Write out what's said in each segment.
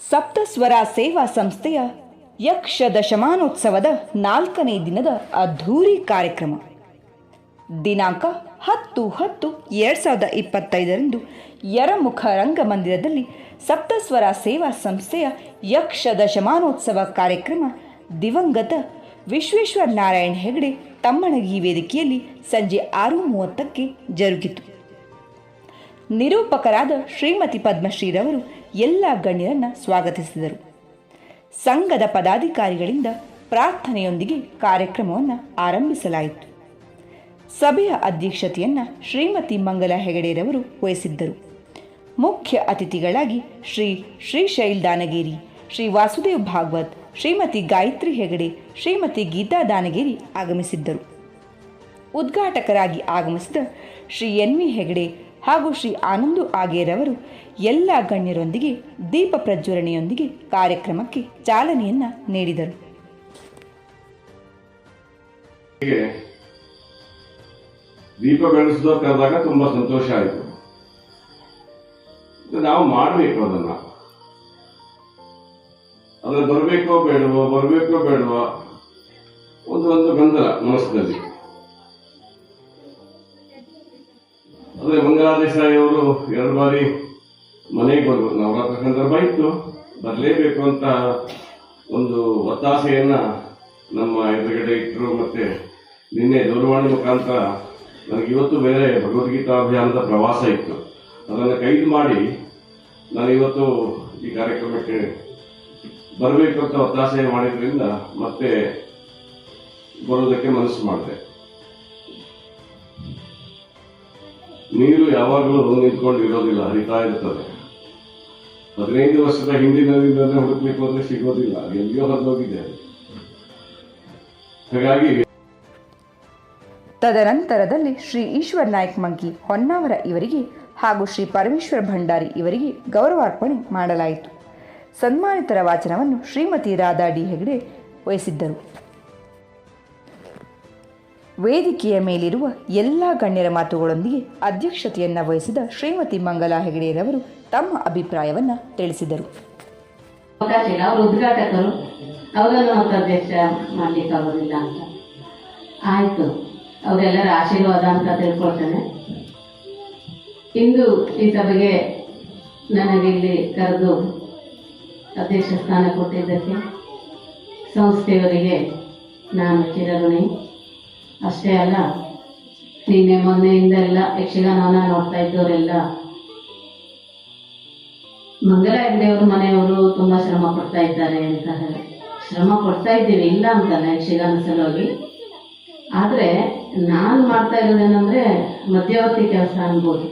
ಸಪ್ತಸ್ವರ ಸೇವಾ ಸಂಸ್ಥೆಯ ಯಕ್ಷ ದಶಮಾನೋತ್ಸವದ ನಾಲ್ಕನೇ ದಿನದ ಅದ್ಧೂರಿ ಕಾರ್ಯಕ್ರಮ. ದಿನಾಂಕ ಹತ್ತು ಹತ್ತು ಎರಡು ಸಾವಿರದ ಇಪ್ಪತ್ತೈದರಂದು ಯರಮುಖ ರಂಗಮಂದಿರದಲ್ಲಿ ಸಪ್ತಸ್ವರ ಸೇವಾ ಸಂಸ್ಥೆಯ ಯಕ್ಷ ದಶಮಾನೋತ್ಸವ ಕಾರ್ಯಕ್ರಮ ದಿವಂಗತ ವಿಶ್ವೇಶ್ವರ ನಾರಾಯಣ್ ಹೆಗಡೆ ತಮ್ಮಣಗಿ ವೇದಿಕೆಯಲ್ಲಿ ಸಂಜೆ ಆರು ಮೂವತ್ತಕ್ಕೆ ಜರುಗಿತು. ನಿರೂಪಕರಾದ ಶ್ರೀಮತಿ ಪದ್ಮಶ್ರೀರವರು ಎಲ್ಲ ಗಣ್ಯರನ್ನು ಸ್ವಾಗತಿಸಿದರು. ಸಂಘದ ಪದಾಧಿಕಾರಿಗಳಿಂದ ಪ್ರಾರ್ಥನೆಯೊಂದಿಗೆ ಕಾರ್ಯಕ್ರಮವನ್ನು ಆರಂಭಿಸಲಾಯಿತು. ಸಭೆಯ ಅಧ್ಯಕ್ಷತೆಯನ್ನು ಶ್ರೀಮತಿ ಮಂಗಲ ಹೆಗಡೆರವರು ವಹಿಸಿದ್ದರು. ಮುಖ್ಯ ಅತಿಥಿಗಳಾಗಿ ಶ್ರೀ ಶ್ರೀಶೈಲ್ ದಾನಗಿರಿ, ಶ್ರೀ ವಾಸುದೇವ್ ಭಾಗವತ್, ಶ್ರೀಮತಿ ಗಾಯತ್ರಿ ಹೆಗಡೆ, ಶ್ರೀಮತಿ ಗೀತಾ ದಾನಗಿರಿ ಆಗಮಿಸಿದ್ದರು. ಉದ್ಘಾಟಕರಾಗಿ ಆಗಮಿಸಿದ ಶ್ರೀ ಎನ್ ವಿ ಹೆಗಡೆ ಹಾಗೂ ಶ್ರೀ ಆನಂದು ಆಗೇರವರು ಎಲ್ಲ ಗಣ್ಯರೊಂದಿಗೆ ದೀಪ ಪ್ರಜ್ವಲನೆಯೊಂದಿಗೆ ಕಾರ್ಯಕ್ರಮಕ್ಕೆ ಚಾಲನೆಯನ್ನ ನೀಡಿದರು. ದೀಪ ಕರೆದಾಗ ತುಂಬಾ ಸಂತೋಷ ಆಯಿತು. ನಾವು ಮಾಡಬೇಕು ಅದನ್ನ. ಅದ್ರ ಬರಬೇಕೋ ಬೇಡವೋ ಬರಬೇಕೋ ಬೇಡವೋ, ಒಂದು ಒಂದು ಗೊಂದಲ ಮನಸ್ಸಿನಲ್ಲಿ. ಮಂಗಲಾದೇಶಾಯಿ ಅವರು ಎರಡು ಬಾರಿ ಮನೆಗೆ ಬರ್ಬೋದು. ನವರಾತ್ರ ಸಂದರ್ಭ ಇತ್ತು. ಬರಲೇಬೇಕು ಅಂತ ಒಂದು ಒತ್ತಾಸೆಯನ್ನ ನಮ್ಮ ಎದುರುಗಡೆ ಇಟ್ಟರು ಮತ್ತೆ ನಿನ್ನೆ ದೂರವಾಣಿ ಮುಖಾಂತರ ನನಗೆ ಇವತ್ತು ಬೇರೆ ಭಗವದ್ಗೀತಾ ಅಭಿಯಾನದ ಪ್ರವಾಸ ಇತ್ತು. ಅದನ್ನು ಕೈದು ಮಾಡಿ ನಾನು ಇವತ್ತು ಈ ಕಾರ್ಯಕ್ರಮಕ್ಕೆ ಬರಬೇಕು ಅಂತ ಒತ್ತಾಸೆ ಮಾಡಿದ್ರಿಂದ ಮತ್ತೆ ಬರೋದಕ್ಕೆ ಮನಸ್ಸು ಮಾಡಿದೆ. ನೀರು ಯಾವಾಗಲೂ ನಿಂತ್ಕೊಂಡು ಇರೋದಿಲ್ಲ ಹರಿತಾ ಇರ್ತದೆ. ಹದಿನೈದು ವರ್ಷದ ಹಿಂದಿನಿಂದಲೇ ಹುಡುಕ್ಲಿಕ್ಕೆ ಹೋದ್ರೆ ಸಿಗೋದಿಲ್ಲ ಎಲ್ಲಿಯೋ ಹರಿದೋಗಿದೆ ಹಾಗಾಗಿ ತದನಂತರದಲ್ಲಿ ಶ್ರೀ ಈಶ್ವರ್ ನಾಯಕ್ ಮಂಕಿ ಹೊನ್ನಾವರ ಇವರಿಗೆ ಹಾಗೂ ಶ್ರೀ ಪರಮೇಶ್ವರ ಭಂಡಾರಿ ಇವರಿಗೆ ಗೌರವಾರ್ಪಣೆ ಮಾಡಲಾಯಿತು. ಸನ್ಮಾನಿತರ ವಾಚನವನ್ನು ಶ್ರೀಮತಿ ರಾಧಾ ಡಿ ಹೆಗಡೆ ವಹಿಸಿದ್ದರು. ವೇದಿಕೆಯ ಮೇಲಿರುವ ಎಲ್ಲ ಗಣ್ಯರ ಮಾತುಗಳೊಂದಿಗೆ ಅಧ್ಯಕ್ಷತೆಯನ್ನು ವಹಿಸಿದ ಶ್ರೀಮತಿ ಮಂಗಲಾ ಹೆಗಡೆಯರವರು ತಮ್ಮ ಅಭಿಪ್ರಾಯವನ್ನು ತಿಳಿಸಿದರು. ಅವರು ಉದ್ಘಾಟಕರು. ಅವರನ್ನು ಅಧ್ಯಕ್ಷ ಮಾಡ್ಲಿಕ್ಕಾಗೋದಿಲ್ಲ ಅಂತ. ಆಯಿತು. ಅವರೆಲ್ಲರ ಆಶೀರ್ವಾದ ಅಂತ ತಿಳ್ಕೊಳ್ತೇನೆ. ಇಂದು ಈ ಸಭೆಗೆ ನನಗೆ ಇಲ್ಲಿ ಕರೆದು ಅಧ್ಯಕ್ಷ ಸ್ಥಾನ ಕೊಟ್ಟಿದ್ದಕ್ಕೆ ಸಂಸ್ಥೆಯವರಿಗೆ ನಾನು ಚಿರಋಣಿ. ಅಷ್ಟೇ ಅಲ್ಲ, ನಿನ್ನೆ ಮೊನ್ನೆಯಿಂದೆಲ್ಲ ಯಕ್ಷಗಾನ ನೋಡ್ತಾ ಇದ್ದವರೆಲ್ಲ ಮಂಗಲ ಹೆಗ್ಡೆಯವರು ಮನೆಯವರು ತುಂಬಾ ಶ್ರಮ ಪಡ್ತಾ ಇದ್ದಾರೆ ಅಂತ ಹೇಳಿ. ಶ್ರಮ ಪಡ್ತಾ ಇದ್ದೀವಿ, ಇಲ್ಲ ಅಂತಲ್ಲ ಯಕ್ಷಗಾನ ಸಲುವಾಗಿ. ಆದರೆ ನಾನು ಮಾಡ್ತಾ ಇರೋದೇನಂದ್ರೆ ಮಧ್ಯವರ್ತಿ ಕೆಲಸ ಅನ್ಬೋದು.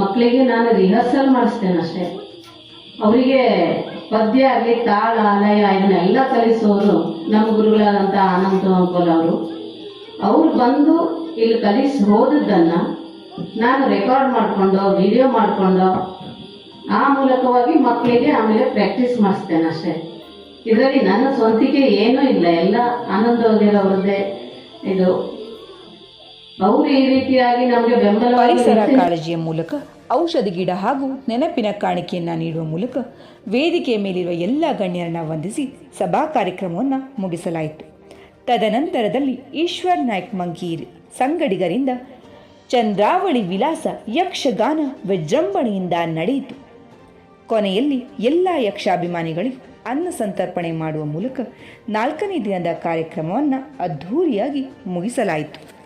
ಮಕ್ಕಳಿಗೆ ನಾನು ರಿಹರ್ಸಲ್ ಮಾಡಿಸ್ತೇನೆ ಅಷ್ಟೇ. ಅವರಿಗೆ ಪದ್ಯ ಆಗಲಿ, ತಾಳ ಲಯ ಇದನ್ನೆಲ್ಲ ಕಲಿಸೋರು ನಮ್ಮ ಗುರುಗಳಾದಂಥ ಆನಂದ ಅಂಕೋಲ್ ಅವರು. ಅವ್ರು ಬಂದು ಇಲ್ಲಿ ಕಲಿಸಿ ಹೋದದ್ದನ್ನು ನಾನು ರೆಕಾರ್ಡ್ ಮಾಡಿಕೊಂಡು ವಿಡಿಯೋ ಮಾಡಿಕೊಂಡು ಆ ಮೂಲಕವಾಗಿ ಮಕ್ಕಳಿಗೆ ಆಮೇಲೆ ಪ್ರಾಕ್ಟೀಸ್ ಮಾಡಿಸ್ತೇನೆ ಅಷ್ಟೇ. ಇದರಲ್ಲಿ ನನ್ನ ಸ್ವಂತಿಕೆ ಏನೂ ಇಲ್ಲ. ಎಲ್ಲ ಆನಂದ ಅವರದ್ದೇ ಇದು. ಅವರು ಈ ರೀತಿಯಾಗಿ ನಮಗೆ ಪರಿಸರ ಬೆಂಬಲ ಕಾಳಜಿಯ ಮೂಲಕ ಔಷಧಿ ಗಿಡ ಹಾಗೂ ನೆನಪಿನ ಕಾಣಿಕೆಯನ್ನು ನೀಡುವ ಮೂಲಕ ವೇದಿಕೆಯ ಮೇಲಿರುವ ಎಲ್ಲ ಗಣ್ಯರನ್ನ ವಂದಿಸಿ ಸಭಾ ಕಾರ್ಯಕ್ರಮವನ್ನು ಮುಗಿಸಲಾಯಿತು. ತದನಂತರದಲ್ಲಿ ಈಶ್ವರ್ ನಾಯ್ಕ್ ಮಂಕೀರ್ ಸಂಗಡಿಗರಿಂದ ಚಂದ್ರಾವಳಿ ವಿಲಾಸ ಯಕ್ಷಗಾನ ವಿಜೃಂಭಣೆಯಿಂದ ನಡೆಯಿತು. ಕೊನೆಯಲ್ಲಿ ಎಲ್ಲ ಯಕ್ಷಾಭಿಮಾನಿಗಳಿಗೂ ಅನ್ನ ಸಂತರ್ಪಣೆ ಮಾಡುವ ಮೂಲಕ ನಾಲ್ಕನೇ ದಿನದ ಕಾರ್ಯಕ್ರಮವನ್ನು ಅದ್ಧೂರಿಯಾಗಿ ಮುಗಿಸಲಾಯಿತು.